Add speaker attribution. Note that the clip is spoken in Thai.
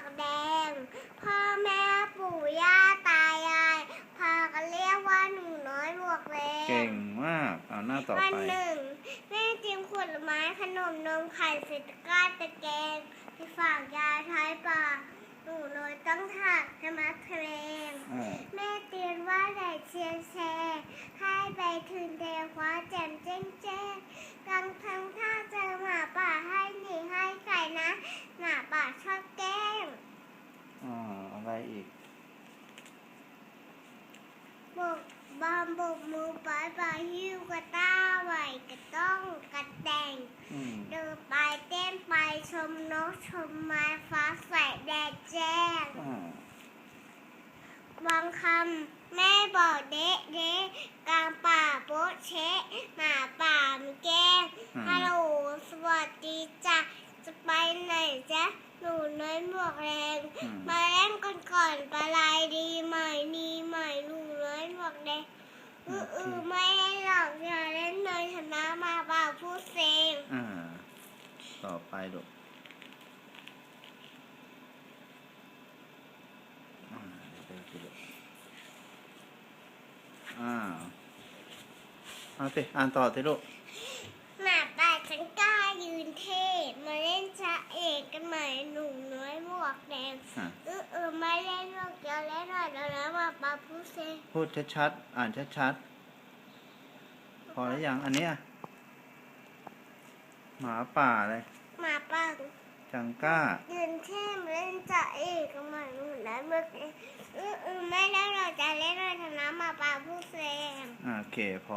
Speaker 1: กแดง พ่อแม่ปู่ย่าตายายพากันเรียกว่าหนูน้อยหมวกแดง
Speaker 2: เก่งมาก เอาหน้าต่อ
Speaker 1: วัน
Speaker 2: ไป
Speaker 1: หนึ่งแม่เตรียมผลไม้ขนมนมไข่ใส่ตะกร้าตะแกรงไปฝากยายท้ายป่าหนูน้อยต้องถักธรรมะเพลง
Speaker 2: อ่า
Speaker 1: แม่เตือนว่าแต่เชียร์แชร์ให้ไปถึงเทคว้าแจ่มแจ้งแจ้งกลางทางถ้าเจอหมาป่าให้หนีให้ไก่นะหมาป่าชอบแกล้ง
Speaker 2: อ่า อะไรอีก
Speaker 1: บกบอมบกมือปล่อยปล่อยหิ้วกระต้าไหวกระต้องกระแดง
Speaker 2: อืม
Speaker 1: เดินไปเต้นไปชมนกชมไม้ฟ้าใสแดดแจ้ง
Speaker 2: อ่า
Speaker 1: บางคำแม่บอกเด๊ะเด๊ะกลางป่าโป๊ะเชะหมาป่ามีแกล้ง
Speaker 2: อืม
Speaker 1: ฮัลโหลสวัสดีจ้ะจะไปไหนจ๊ะหนูน้อยหมวกแรง
Speaker 2: อืม
Speaker 1: มาเล่นกันก่ อนปลาลายดีใหม่นีใหม่หนูน้อยหมวกแดงอืออือไม่ให้หรอกอย่าเล่นเลยชนะมาเปล่าพูดเซง
Speaker 2: อ่า ต่อไปลูกอ่าเดี๋ยวไปดูลูกอ่าเอาสิอ่านต่อสิลูก
Speaker 1: หมาป่าฉันกล้ายืนเท่มาเล่นชะเอกกันใหม่หนูน้อยหมวกแดง จะเล่นหน่อยแล้วนะมาปาพูดเซ
Speaker 2: พูดชัดๆ อ่านชัดๆ พอแล้วยังอันเนี้ยหมาป่าเลย
Speaker 1: หมาป่า
Speaker 2: จังก้า
Speaker 1: ยืนเท่มาเล่นจะเอกกันใหม่หนูน้อยหมวกแดงเออเออไม่เล่นหรอกจะเล่นหน่อยแล้วนะมาปาพูดเซ
Speaker 2: อ่าโอเคพอ